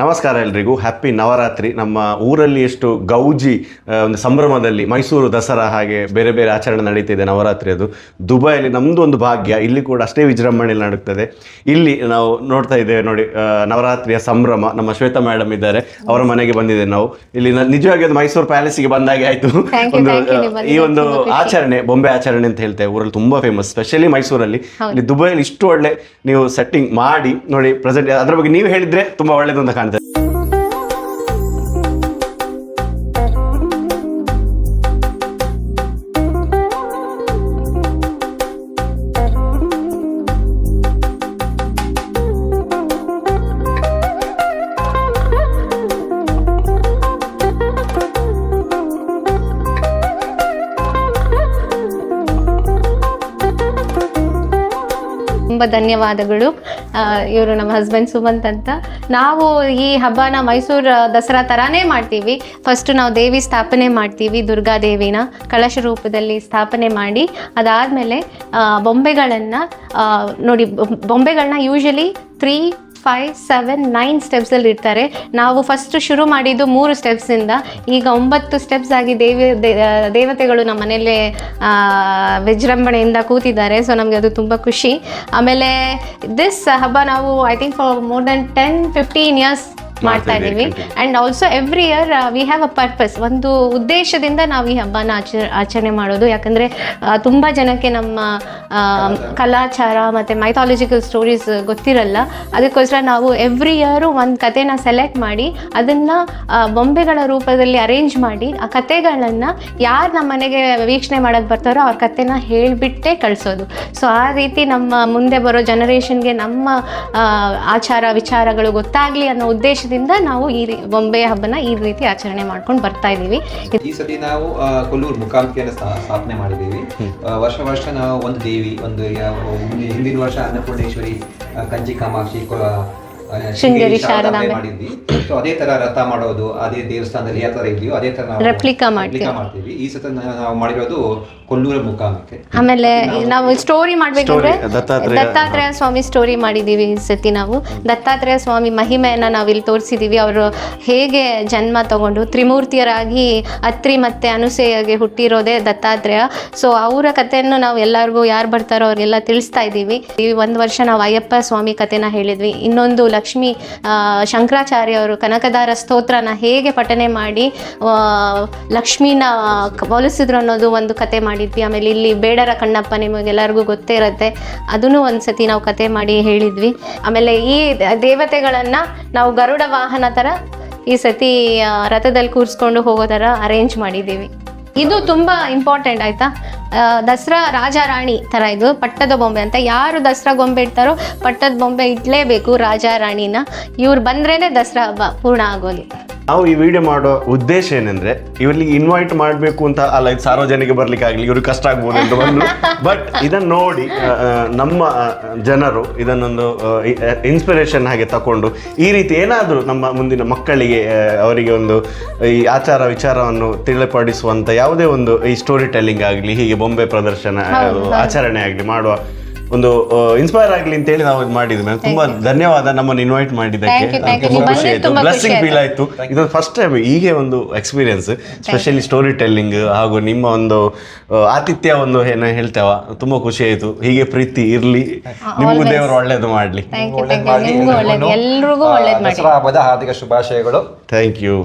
ನಮಸ್ಕಾರ ಎಲ್ರಿಗೂ. ಹ್ಯಾಪಿ ನವರಾತ್ರಿ. ನಮ್ಮ ಊರಲ್ಲಿ ಎಷ್ಟು ಗೌಜಿ ಒಂದು ಸಂಭ್ರಮದಲ್ಲಿ ಮೈಸೂರು ದಸರಾ ಹಾಗೆ ಬೇರೆ ಬೇರೆ ಆಚರಣೆ ನಡೀತಿದೆ ನವರಾತ್ರಿ ಅದು. ದುಬೈಯಲ್ಲಿ ನಮ್ಮದು ಒಂದು ಭಾಗ್ಯ ಇಲ್ಲಿ ಕೂಡ ಅಷ್ಟೇ ವಿಜೃಂಭಣೆಯಲ್ಲಿ ನಡುತ್ತದೆ ಇಲ್ಲಿ ನಾವು ನೋಡ್ತಾ ಇದ್ದೇವೆ ನೋಡಿ ನವರಾತ್ರಿಯ ಸಂಭ್ರಮ. ನಮ್ಮ ಶ್ವೇತಾ ಮೇಡಮ್ ಇದ್ದಾರೆ. ಅವರ ಮನೆಗೆ ಬಂದಿದ್ದೇವೆ ನಾವು. ಇಲ್ಲಿ ನಿಜವಾಗಿ ಅದು ಮೈಸೂರು ಪ್ಯಾಲೇಸಿಗೆ ಬಂದಾಗೆ ಆಯಿತು. ಒಂದು ಈ ಒಂದು ಆಚರಣೆ ಬೊಂಬೆ ಆಚರಣೆ ಅಂತ ಹೇಳ್ತೇವೆ. ಊರಲ್ಲಿ ತುಂಬಾ ಫೇಮಸ್ ಸ್ಪೆಷಲಿ ಮೈಸೂರಲ್ಲಿ. ಇಲ್ಲಿ ದುಬೈಯಲ್ಲಿ ಇಷ್ಟು ಒಳ್ಳೆ ನೀವು ಸೆಟ್ಟಿಂಗ್ ಮಾಡಿ ನೋಡಿ ಪ್ರೆಸೆಂಟ್ ಅದ್ರ ಬಗ್ಗೆ ನೀವು ಹೇಳಿದ್ರೆ ತುಂಬ ಒಳ್ಳೇದು ತುಂಬ ಧನ್ಯವಾದಗಳು. ಇವರು ನಮ್ಮ ಹಸ್ಬೆಂಡ್ ಸುಮಂತ್ ಅಂತ. ನಾವು ಈ ಹಬ್ಬನ ಮೈಸೂರು, ದಸರಾ ಥರಾನೇ ಮಾಡ್ತೀವಿ. ಫಸ್ಟ್ ನಾವು ದೇವಿ ಸ್ಥಾಪನೆ ಮಾಡ್ತೀವಿ ದುರ್ಗಾದೇವಿನ ಕಳಶ ರೂಪದಲ್ಲಿ ಸ್ಥಾಪನೆ ಮಾಡಿ, ಅದಾದಮೇಲೆ ಬೊಂಬೆಗಳನ್ನು ನೋಡಿ ಬೊಂಬೆಗಳನ್ನ usually three five seven nine ಸ್ಟೆಪ್ಸಲ್ಲಿ ಇರ್ತಾರೆ. ನಾವು ಫಸ್ಟ್ ಶುರು ಮಾಡಿದ್ದು ಮೂರು ಸ್ಟೆಪ್ಸಿಂದ ಈಗ ಒಂಬತ್ತು ಸ್ಟೆಪ್ಸ್ ಆಗಿ ದೇವಿ ದೇವತೆಗಳು ನಮ್ಮ ಮನೆಯಲ್ಲೇ ವಿಜೃಂಭಣೆಯಿಂದ ಕೂತಿದ್ದಾರೆ. ಸೊ ನಮಗೆ ಅದು ತುಂಬ ಖುಷಿ. ಆಮೇಲೆ ದಿಸ್ ಹಬ್ಬ ನಾವು I think for more then ten fifteen years ಮಾಡ್ತಾ ಇದ್ದೀವಿ, and also every year we have a purpose ಒಂದು ಉದ್ದೇಶದಿಂದ ನಾವು ಈ ಹಬ್ಬನ ಆಚ ಆಚರಣೆ ಮಾಡೋದು. ಯಾಕಂದ್ರೆ ತುಂಬಾ ಜನಕ್ಕೆ ನಮ್ಮ ಕಲಾಚಾರ ಮತ್ತೆ ಮೈಥಾಲಜಿಕಲ್ ಸ್ಟೋರೀಸ್ ಗೊತ್ತಿರಲ್ಲ. ಅದಕ್ಕೋಸ್ಕರ ನಾವು ಎವ್ರಿ ಇಯರು ಒಂದು ಕಥೆನ ಸೆಲೆಕ್ಟ್ ಮಾಡಿ ಅದನ್ನ ಬೊಂಬೆಗಳ ರೂಪದಲ್ಲಿ ಅರೇಂಜ್ ಮಾಡಿ ಆ ಕಥೆಗಳನ್ನು ಯಾರು ನಮ್ಮ ಮನೆಗೆ ವೀಕ್ಷಣೆ ಮಾಡೋಕ್ಕೆ ಬರ್ತಾರೋ ಅವ್ರ ಕಥೆನ ಹೇಳಿಬಿಟ್ಟೆ ಕಳಿಸೋದು. ಸೊ ಆ ರೀತಿ ನಮ್ಮ ಮುಂದೆ ಬರೋ ಜನರೇಷನ್ಗೆ ನಮ್ಮ ಆಚಾರ ವಿಚಾರಗಳು ಗೊತ್ತಾಗಲಿ ಅನ್ನೋ ಉದ್ದೇಶದಿಂದ ನಾವು ಈ ರೀ- ಬೊಂಬೆ ಹಬ್ಬನ ಈ ರೀತಿ ಆಚರಣೆ ಮಾಡ್ಕೊಂಡು ಬರ್ತಾ ಇದ್ದೀವಿ ಈ ಸತಿ ನಾವು ಕೊಲ್ಲೂರು ಮುಖಾಂತಿಯನ್ನು ಸ್ಥಾ- ಸ್ಥಾಪನೆ ಮಾಡಿದ್ದೀವಿ. ವರ್ಷ ವರ್ಷ ನಾವು ಒಂದು ದೇವಿ ಒಂದು ಹಿಂದಿನ ವರ್ಷ ಅನ್ನಪೂರ್ಣೇಶ್ವರಿ ಕಂಚಿ ಕಾಮಾಕ್ಷಿ ಶೃಂಗೇರಿ ಶಾರದಾಂಬೆ. ಮಾಡಿದ್ವಿ. ಸೊ ಅದೇ ತರ ರಥ ಮಾಡೋದು ಅದೇ ದೇವಸ್ಥಾನದಲ್ಲಿ ಯಾವ ತರ ಇದೆಯೋ ಅದೇ ತರ ರೆಪ್ಲಿಕಾ ಮಾಡ್ತೀವಿ. ಈ ಸತ ನಾವು ಮಾಡಿರೋದು ಕೊಲ್ಲೂರ ಮುಖಾಮಕ್ಕೆ ಆಮೇಲೆ ನಾವು ಸ್ಟೋರಿ ಮಾಡ್ಬೇಕಂದ್ರೆ ದತ್ತಾತ್ರೇಯ. ದತ್ತಾತ್ರೇಯ ಸ್ವಾಮಿ ಸ್ಟೋರಿ ಮಾಡಿದೀವಿ ಈ ಸತಿ ನಾವು. ದತ್ತಾತ್ರೇಯ ಸ್ವಾಮಿ ಮಹಿಮೆಯನ್ನ ನಾವು ಇಲ್ಲಿ ತೋರಿಸಿದೀವಿ. ಅವರು ಹೇಗೆ ಜನ್ಮ ತಗೊಂಡು ತ್ರಿಮೂರ್ತಿಯರಾಗಿ ಅತ್ರಿ ಮತ್ತೆ ಅನುಸೆಯಗೆ ಹುಟ್ಟಿರೋದೇ ದತ್ತಾತ್ರೇಯ. ಸೊ ಅವರ ಕಥೆಯನ್ನು ನಾವು ಎಲ್ಲರಿಗೂ ಯಾರು ಬರ್ತಾರೋ ಅವ್ರಿಗೆಲ್ಲ ತಿಳಿಸ್ತಾ ಇದ್ದೀವಿ. ಈ ಒಂದು ವರ್ಷ ನಾವು ಅಯ್ಯಪ್ಪ ಸ್ವಾಮಿ ಕಥೆನ ಹೇಳಿದ್ವಿ. ಇನ್ನೊಂದು ಲಕ್ಷ್ಮಿ ಶಂಕರಾಚಾರ್ಯವರು ಕನಕದಾರ ಸ್ತೋತ್ರನ ಹೇಗೆ ಪಠನೆ ಮಾಡಿ ಲಕ್ಷ್ಮೀನ ಕ- ಅನ್ನೋದು ಒಂದು ಕತೆ ಮಾಡಿದ್ವಿ. ಆಮೇಲೆ ಇಲ್ಲಿ ಬೇಡರ ಕಣ್ಣಪ್ಪ ನಿಮಗೆಲ್ಲರಿಗೂ ಗೊತ್ತೇ ಇರುತ್ತೆ. ಅದನ್ನು ಒಂದು ಸತಿ ನಾವು ಕತೆ ಮಾಡಿ ಹೇಳಿದ್ವಿ. ಆಮೇಲೆ ಈ ದೇವತೆಗಳನ್ನು ನಾವು ಗರುಡ ವಾಹನ ಥರ ಈ ಸತಿ ರಥದಲ್ಲಿ ಕೂರಿಸ್ಕೊಂಡು ಹೋಗೋ ಥರ ಅರೇಂಜ್ ಮಾಡಿದ್ದೀವಿ. ಇದು ತುಂಬಾ ಇಂಪಾರ್ಟೆಂಟ್ ಆಯ್ತಾ? ದಸರಾ ರಾಜ ರಾಣಿ ತರ ಇದು, ಪಟ್ಟದ ಬೊಂಬೆ ಅಂತ. ಯಾರು ದಸರಾ ಗೊಂಬೆ ಇಡ್ತಾರೋ ಪಟ್ಟದ ಬೊಂಬೆ ಇಡಲೇಬೇಕು ರಾಜ ರಾಣಿನ ಇವ್ರು ಬಂದ್ರೇನೆ ದಸರಾ ಹಬ್ಬ ಪೂರ್ಣ ಆಗೋದು. ನಾವು ಈ ವಿಡಿಯೋ ಮಾಡೋ ಉದ್ದೇಶ ಏನಂದ್ರೆ ಇವರಿಗೆ ಇನ್ವೈಟ್ ಮಾಡಬೇಕು ಅಂತ ಅಲ್ಲ ಇದು ಸಾರ್ವಜನಿಕ ಬರ್ಲಿಕ್ಕೆ ಆಗಲಿ ಇವ್ರಿಗೆ ಕಷ್ಟ ಆಗ್ಬೋದು ಅಂತ ಬಂದು ಬಟ್ ಇದನ್ನು ನೋಡಿ ನಮ್ಮ ಜನರು ಇದನ್ನೊಂದು ಇನ್ಸ್ಪಿರೇಷನ್ ಹಾಗೆ ತಕೊಂಡು ಈ ರೀತಿ ಏನಾದರೂ ನಮ್ಮ ಮುಂದಿನ ಮಕ್ಕಳಿಗೆ ಅವರಿಗೆ ಒಂದು ಈ ಆಚಾರ ವಿಚಾರವನ್ನು ತಿಳಿಪಡಿಸುವಂಥ ಯಾವುದೇ ಒಂದು ಈ ಸ್ಟೋರಿ ಟೆಲ್ಲಿಂಗ್ ಆಗಲಿ ಹೀಗೆ ಬೊಂಬೆ ಪ್ರದರ್ಶನ ಆಚರಣೆ ಆಗಲಿ ಮಾಡುವ ಒಂದು ಇನ್ಸ್ಪೈರ್ ಆಗಲಿ ಅಂತ ಹೇಳಿ ನಾವು ಇದು ಮಾಡಿದ್ವಿ. ಮ್ಯಾಮ್ ತುಂಬಾ ಧನ್ಯವಾದ ನಮ್ಮನ್ನು ಇನ್ವೈಟ್ ಮಾಡಿದ್ದಕ್ಕೆ. ತುಂಬಾ ಖುಷಿ ಆಯ್ತು. ಬ್ಲೆಸ್ಸಿಂಗ್ ಫೀಲ್ ಆಯ್ತು. ಇದೊಂದು ಫಸ್ಟ್ ಟೈಮ್ ಹೀಗೆ ಒಂದು ಎಕ್ಸ್ಪೀರಿಯನ್ಸ್ ಸ್ಪೆಷಲಿ ಸ್ಟೋರಿ ಟೆಲ್ಲಿಂಗ್ ಹಾಗೂ ನಿಮ್ಮ ಒಂದು ಆತಿಥ್ಯ ಒಂದು ಏನೋ ಹೇಳ್ತೇವ. ತುಂಬಾ ಖುಷಿ ಆಯ್ತು. ಹೀಗೆ ಪ್ರೀತಿ ಇರ್ಲಿ. ನಿಮಗೂ ದೇವರು ಒಳ್ಳೇದು ಮಾಡ್ಲಿ. ಥ್ಯಾಂಕ್ ಯು ಥ್ಯಾಂಕ್ ಯು ನಿಮಗೂ ಒಳ್ಳೇದು ಮಾಡಿ. ಹಬ್ಬದ ಹಾರ್ದಿಕ ಶುಭಾಶಯಗಳು. Thank you